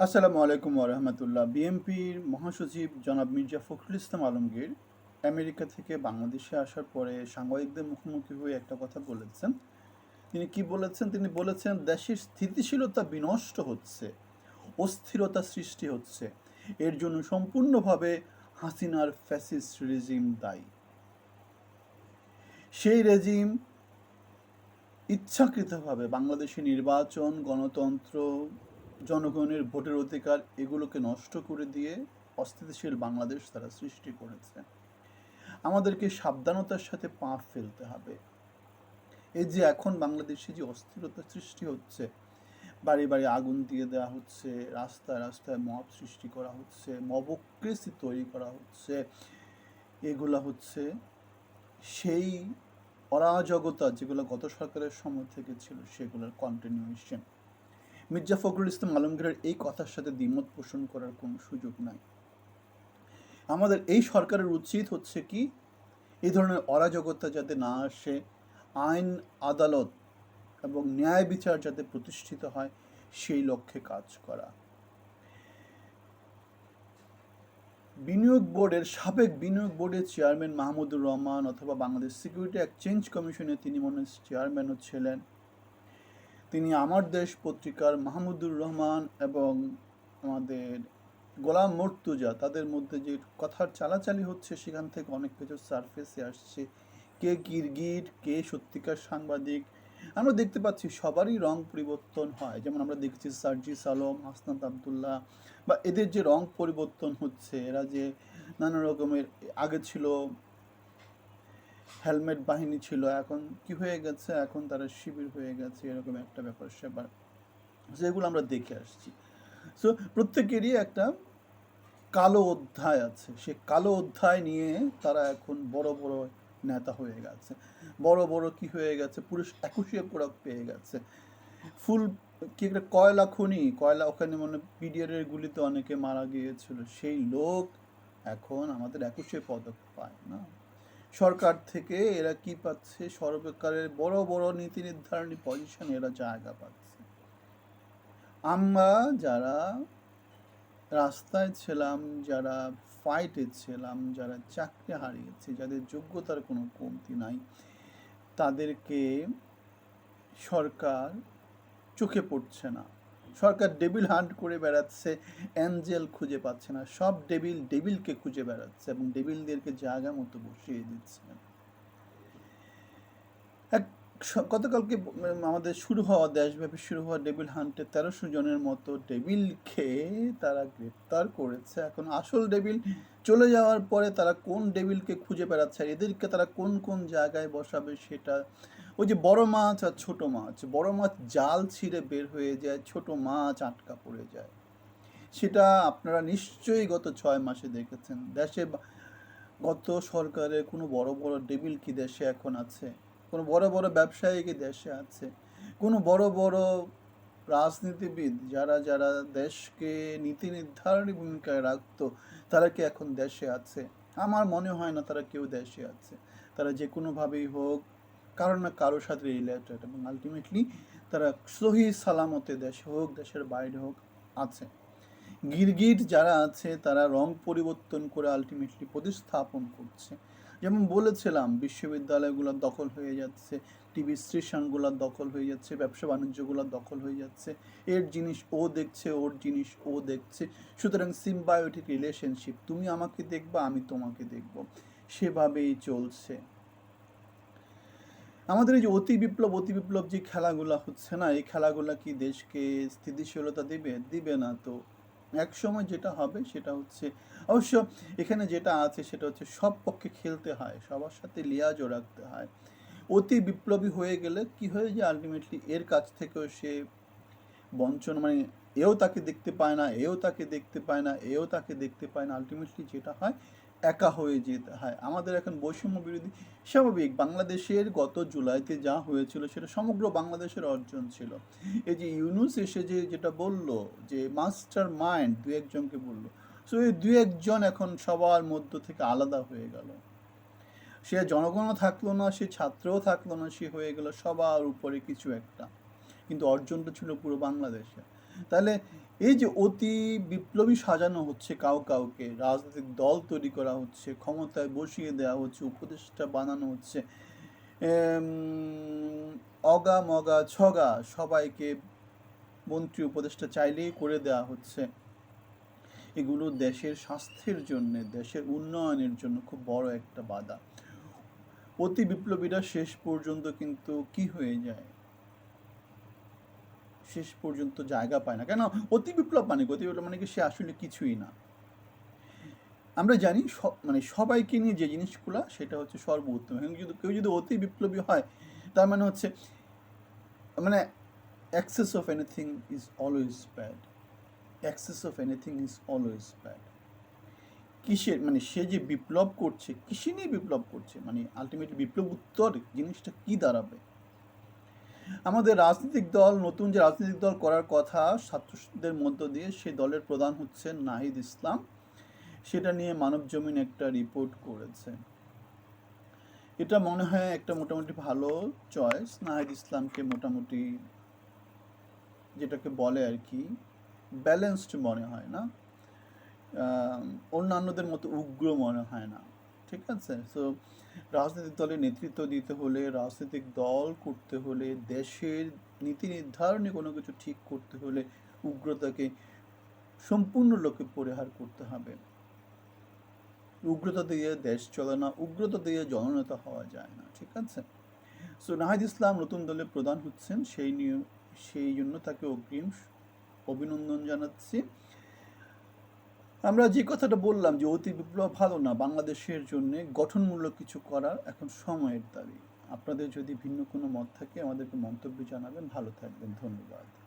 আসসালামু আলাইকুম রহমতুল্লাহ। বিএনপির মহাসচিব জনাব মির্জা ফখরুল ইসলাম আলমগীর আমেরিকা থেকে বাংলাদেশে আসার পরে সাংবাদিকদের মুখোমুখি হয়ে একটা কথা বলেছেন তিনি কি বলেছেন? তিনি বলেছেন, দেশের স্থিতিশীলতা বিনষ্ট হচ্ছে, অস্থিরতা সৃষ্টি হচ্ছে। এর জন্য সম্পূর্ণভাবে হাসিনার ফ্যাসিস্ট রেজিম দায়ী। সেই রেজিম ইচ্ছাকৃতভাবে বাংলাদেশে নির্বাচন, গণতন্ত্র জনগণের ভোটের অধিকার এগুলোকে নষ্ট করে দিয়ে অস্থিতিশীল বাংলাদেশ তারা সৃষ্টি করেছে। আমাদেরকে সাবধানতার সাথে পা ফেলতে হবে। এই যে এখন বাংলাদেশে যে অস্থিরতা সৃষ্টি হচ্ছে, বাড়ি বাড়ি আগুন দিয়ে দেওয়া হচ্ছে, রাস্তায় রাস্তায় মব সৃষ্টি করা হচ্ছে, মবক্রেসি তৈরি করা হচ্ছে, এগুলা হচ্ছে সেই অরাজকতা যেগুলো গত সরকারের সময় থেকে ছিল, সেগুলোর কন্টিনিউয়েশন মির্জা ফখরুল ইসলাম আলমগীরের এই কথার সাথে দ্বিমত পোষণ করার কোনো সুযোগ নাই। আমাদের এই সরকারের উচিত হচ্ছে কি, এই ধরনের অরাজকতা যাতে না আসে, আইন, আদালত এবং ন্যায় বিচার যাতে প্রতিষ্ঠিত হয়, সেই লক্ষ্যে কাজ করা। বিনিয়োগ বোর্ডের, সাবেক বিনিয়োগ বোর্ডের চেয়ারম্যান মাহমুদুর রহমান অথবা বাংলাদেশ সিকিউরিটি এক্সচেঞ্জ কমিশনে তিনি মনে চেয়ারম্যানও ছিলেন। তিনি আমার দেশ পত্রিকার মাহমুদুর রহমান এবং আমাদের গোলাম মর্তুজা, তাদের মধ্যে যে কথার চালাচালি হচ্ছে সেখান থেকে অনেক কিছু সারফেসে আসছে। কে গিরগির কে সত্যিকার সাংবাদিক, আমরা দেখতে পাচ্ছি সবারই রং পরিবর্তন হয়। যেমন আমরা দেখছি সার্জিস আলম হাসনাত আবদুল্লাহ বা এদের যে রং পরিবর্তন হচ্ছে, এরা যে নানা রকমের, আগে ছিল হেলমেট বাহিনী ছিল। এখন কি হয়ে গেছে? এখন তারা শিবির হয়ে গেছে, এরকম একটা ব্যাপার স্যাপার যেগুলো আমরা দেখে আসছি। সো প্রত্যেকেরই একটা কালো অধ্যায় আছে। সে কালো অধ্যায় নিয়ে তারা এখন বড় বড় নেতা হয়ে গেছে। বড় বড় কি হয়ে গেছে? পুরুষ একুশে প্রোডাক পেয়ে গেছে। ফুল কি একটা কয়লা খনি? কয়লা ওখানে মানে পিডিআরের গুলিতে অনেকে মারা গিয়েছিল। সেই লোক এখন আমাদের একুশে পদক পায় না। সরকার থেকে এরা কি পাচ্ছে? সরকারের বড় বড় নীতি নির্ধারণী পজিশনে এরা জায়গা পাচ্ছে। আমরা যারা রাস্তায় ছিলাম, যারা ফাইটে ছিলাম, যারা চাকরি হারিয়েছে, যাদের যোগ্যতার কোনো কমতি নাই, তাদেরকে সরকার চোখে পড়ছে না। সরকার ডেবিল হান্ট করে বেড়াচ্ছে, অ্যাঞ্জেল খুঁজে পাচ্ছে না। সব ডেবিল ডেবিলকে খুঁজে বেড়াচ্ছে এবং ডেবিলদেরকে জায়গা মতো বসিয়ে দিচ্ছে। এক গতকালকে আমাদের শুরু হওয়া, দেশব্যাপী শুরু হওয়া ডেবিল হান্টে তেরোশো জনের মতো ডেবিলকে তারা গ্রেপ্তার করেছে। এখন আসল ডেবিল চলে যাওয়ার পরে তারা কোন ডেবিলকে খুঁজে বেড়াচ্ছে আর এদেরকে তারা কোন কোন জায়গায় বসাবে সেটা ওই যে বড় মাছ আর ছোট মাছ, বড় মাছ জাল ছিঁড়ে বের হয়ে যায়, ছোট মাছ আটকা পড়ে যায়। সেটা আপনারা নিশ্চয়ই গত ছয় মাসে দেখেছেন। দেশে গত সরকারের কোনো বড় বড় ডেবিল কি দেশে এখন আছে? কোনো বড় বড় ব্যবসায়ী কি দেশে আছে? কোনো বড় বড় রাজনীতিবিদ যারা যারা দেশকে নীতি নির্ধারণী ভূমিকায় রাখতো, তারা কি এখন দেশে আছে? আমার মনে হয় না তারা কেউ দেশে আছে। তারা যে কোনোভাবেই হোক কারও না কারোর সাথে রিলেটেড এবং আলটিমেটলি তারা সহি সালামতে দেশে হোক, দেশের বাইরে হোক, আছে। গিরগিট যারা আছে, তারা রং পরিবর্তন করে আলটিমেটলি প্রতিস্থাপন করছে। যেমন বলেছিলাম, বিশ্ববিদ্যালয়গুলো দখল হয়ে যাচ্ছে টিভি স্টেশনগুলো দখল হয়ে যাচ্ছে, ব্যবসা বাণিজ্যগুলো দখল হয়ে যাচ্ছে, এর জিনিস ও দেখছে, ওর জিনিস ও দেখছে। সুতরাং সিম্বায়োটিক রিলেশনশিপ তুমি আমাকে দেখবা, আমি তোমাকে দেখব। সেভাবেই চলছে। আমাদের এই যে অতি বিপ্লব অতি বিপ্লব যে খেলাগুলো হচ্ছে না, এই খেলাগুলো কি দেশকে স্থিতিশীলতা দিবে? দিবে না। তো এক সময় যেটা হবে সেটা হচ্ছে, অবশ্য এখানে যেটা আছে সেটা হচ্ছে সব পক্ষে খেলতে হয়, সবার সাথে লিয়াজও রাখতে হয়। অতি বিপ্লবী হয়ে গেলে কি হয়ে যায়? আলটিমেটলি এর কাছ থেকেও সে বঞ্চন মানে এও তাকে দেখতে পায় না, এও তাকে দেখতে পায় না, এও তাকে দেখতে পায় না। আলটিমেটলি যেটা হয় একা হয়ে যেতে হয়। আমাদের এখন বৈষম্য বিরোধী স্বাভাবিক। বাংলাদেশের গত জুলাইতে যা হয়েছিল সেটা সমগ্র বাংলাদেশের অর্জন ছিল। এই যে ইউনুস এসে যে যেটা বলল, যে মাস্টার মাইন্ড, দু একজনকে বলল। সো এই দু একজন এখন সবার মধ্য থেকে আলাদা হয়ে গেল। সে জনগণও থাকল না, সে ছাত্রও থাকল না, সে হয়ে গেল সবার উপরে কিছু একটা। কিন্তু অর্জনটা ছিল পুরো বাংলাদেশে। তাহলে এই যে অতি বিপ্লবী সাজানো হচ্ছে কাউ কাউকে, রাজনৈতিক দল তৈরি করা হচ্ছে, ক্ষমতায় বসিয়ে দেওয়া হচ্ছে, উপদেষ্টা বানানো হচ্ছে অগা মগা ছগা সবাইকে মন্ত্রী, উপদেষ্টা চাইলেই করে দেওয়া হচ্ছে। এগুলো দেশের স্বাস্থ্যের জন্য, দেশের উন্নয়নের জন্য খুব বড় একটা বাধা। অতি বিপ্লবীরা শেষ পর্যন্ত কিন্তু কি হয়ে যায়? শেষ পর্যন্ত জায়গা পায় না। কেন? অতি বিপ্লব মানে অতি বিপ্লব মানে কি? সে আসলে কিছুই না। আমরা জানি মানে সবাইকে নিয়ে যে জিনিসগুলো, সেটা হচ্ছে সর্বোত্তম যদি কেউ যদি অতি বিপ্লবী হয়, তার মানে হচ্ছে মানে access of anything is always bad access of anything is always bad কিসের মানে সে যে বিপ্লব করছে, কিসে নিয়ে বিপ্লব করছে? মানে আলটিমেটলি বিপ্লব উত্তর জিনিসটা কি দাঁড়াবে? আমাদের রাজনৈতিক দল, নতুন যে রাজনৈতিক দল করার কথা ছাত্রদের মধ্য দিয়ে, সেই দলের প্রধান হচ্ছে নাহিদ ইসলাম। সেটা নিয়ে মানব জমিন একটা রিপোর্ট করেছে। এটা মনে হয় একটা মোটামুটি ভালো চয়েস নাহিদ ইসলামকে মোটামুটি যেটাকে বলে আর কি ব্যালেন্সড মনে হয় না। অন্যান্যদের মতো উগ্র মনে হয় না। ঠিক আছে? সো রাজনৈতিক দলের নেতৃত্ব দিতে হলে, রাজনৈতিক দল করতে হলে, দেশের নীতি নির্ধারণে কোনো কিছু ঠিক করতে হলে উগ্রতাকে সম্পূর্ণ লোকে পরিহার করতে হবে। উগ্রতা দিয়ে দেশ চলে না, উগ্রতা দিয়ে জননেতা হওয়া যায় না, ঠিক আছে? সো নাহিদ ইসলাম নতুন দলের প্রধান হচ্ছেন, সেই নিয়ে সেই জন্য তাকে অগ্রিম অভিনন্দন জানাচ্ছি। আমরা যে কথাটা বললাম যে অতি বিপ্লব ভালো না, বাংলাদেশের জন্য গঠনমূলক কিছু করার এখন সময়ের দাবি। আপনাদের যদি ভিন্ন কোনো মত থাকে আমাদেরকে মন্তব্য জানাবেন। ভালো থাকবেন। ধন্যবাদ।